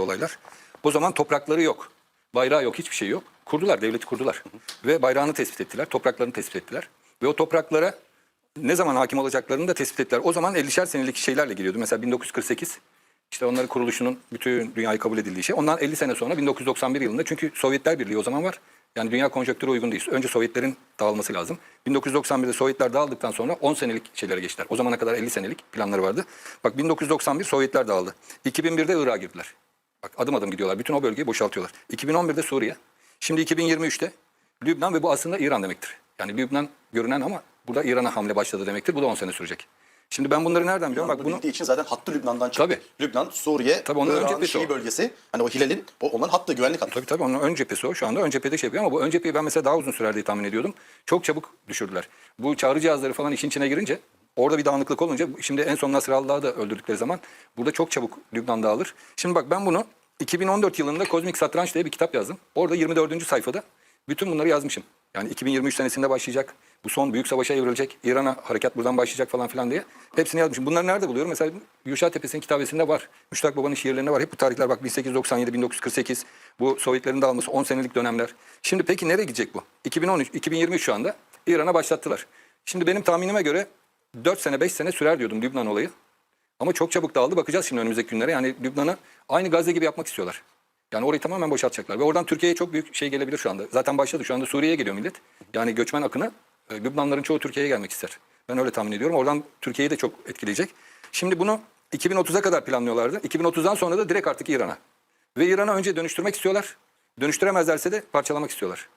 olaylar. O zaman toprakları yok. Bayrağı yok, hiçbir şey yok. Kurdular, devleti kurdular. Ve bayrağını tespit ettiler, topraklarını tespit ettiler. Ve o topraklara ne zaman hakim olacaklarını da tespit ettiler. O zaman 50'şer senelik şeylerle geliyordu. Mesela 1948 işte onların kuruluşunun bütün dünyayı kabul edildiği şey. Ondan 50 sene sonra 1991 yılında çünkü Sovyetler Birliği o zaman var. Yani dünya konjonktürü uygun değil. Önce Sovyetlerin dağılması lazım. 1991'de Sovyetler dağıldıktan sonra 10 senelik şeylere geçtiler. O zamana kadar 50 senelik planları vardı. Bak 1991 Sovyetler dağıldı. 2001'de Irak'a girdiler. Bak adım adım gidiyorlar. Bütün o bölgeyi boşaltıyorlar. 2011'de Suriye. Şimdi 2023'te Lübnan ve bu aslında İran demektir. Yani Lübnan görünen ama burada İran'a hamle başladı demektir. Bu da 10 sene sürecek. Şimdi ben bunları nereden biliyorum? Bak bunu Bildiği için zaten hattı Lübnan'dan çıktı. Tabii. Lübnan, Suriye, Tabii onların Irak'ın Şii o. bölgesi. Hani o Hilal'in, o, onların hattı, güvenlik hattı. Tabii tabii onun ön cephesi o. Şu anda ön cephede şey yapıyor ama bu ön cepheyi ben mesela daha uzun sürer diye tahmin ediyordum. Çok çabuk düşürdüler. Bu çağrı cihazları falan işin içine girince orada bir dağınıklık olunca şimdi en son Nasrallah'ı da öldürdükleri zaman burada çok çabuk Lübnan dağılır. Şimdi bak ben bunu 2014 yılında Kozmik Satranç diye bir kitap yazdım. Orada 24. sayfada bütün bunları yazmışım. Yani 2023 senesinde başlayacak. Bu son büyük savaşa evrilecek. İran'a harekat buradan başlayacak falan filan diye. Hepsini yazmışım. Bunları nerede buluyorum? Mesela Yuşa Tepesi'nin kitabesinde var. Müştak Baba'nın şiirlerinde var. Hep bu tarihler bak 1897, 1948. Bu Sovyetlerin dağılması 10 senelik dönemler. Şimdi peki nereye gidecek bu? 2013, 2023 şu anda İran'a başlattılar. Şimdi benim tahminime göre 4 sene 5 sene sürer diyordum Lübnan olayı. Ama çok çabuk dağıldı. Bakacağız şimdi önümüzdeki günlere. Yani Lübnan'ı aynı Gazze gibi yapmak istiyorlar. Yani orayı tamamen boşaltacaklar. Ve oradan Türkiye'ye çok büyük şey gelebilir şu anda. Zaten başladı. Şu anda Suriye'ye geliyor millet. Yani göçmen akını e, Lübnanların çoğu Türkiye'ye gelmek ister. Ben öyle tahmin ediyorum. Oradan Türkiye'yi de çok etkileyecek. Şimdi bunu 2030'a kadar planlıyorlardı. 2030'dan sonra da direkt artık İran'a. Ve İran'a önce dönüştürmek istiyorlar. Dönüştüremezlerse de parçalamak istiyorlar.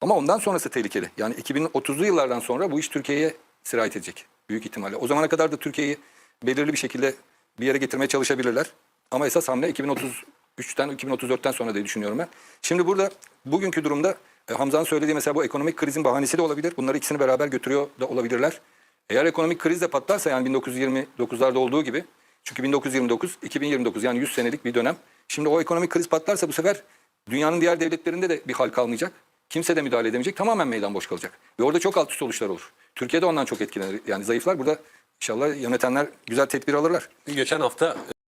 Ama ondan sonrası tehlikeli. Yani 2030'lu yıllardan sonra bu iş Türkiye'ye sirayet edecek. Büyük ihtimalle. O zamana kadar da Türkiye'yi belirli bir şekilde bir yere getirmeye çalışabilirler. Ama esas hamle 2033'ten 2034'ten sonra diye düşünüyorum ben. Şimdi burada bugünkü durumda e, Hamza'nın söylediği mesela bu ekonomik krizin bahanesi de olabilir. Bunları ikisini beraber götürüyor da olabilirler. Eğer ekonomik kriz de patlarsa yani 1929'larda olduğu gibi çünkü 1929 2029 yani 100 senelik bir dönem. Şimdi o ekonomik kriz patlarsa bu sefer dünyanın diğer devletlerinde de bir hal kalmayacak. Kimse de müdahale edemeyecek. Tamamen meydan boş kalacak. Ve orada çok alt üst oluşlar olur. Türkiye'de ondan çok etkilenir. Yani zayıflar. Burada inşallah yönetenler güzel tedbir alırlar. Geçen hafta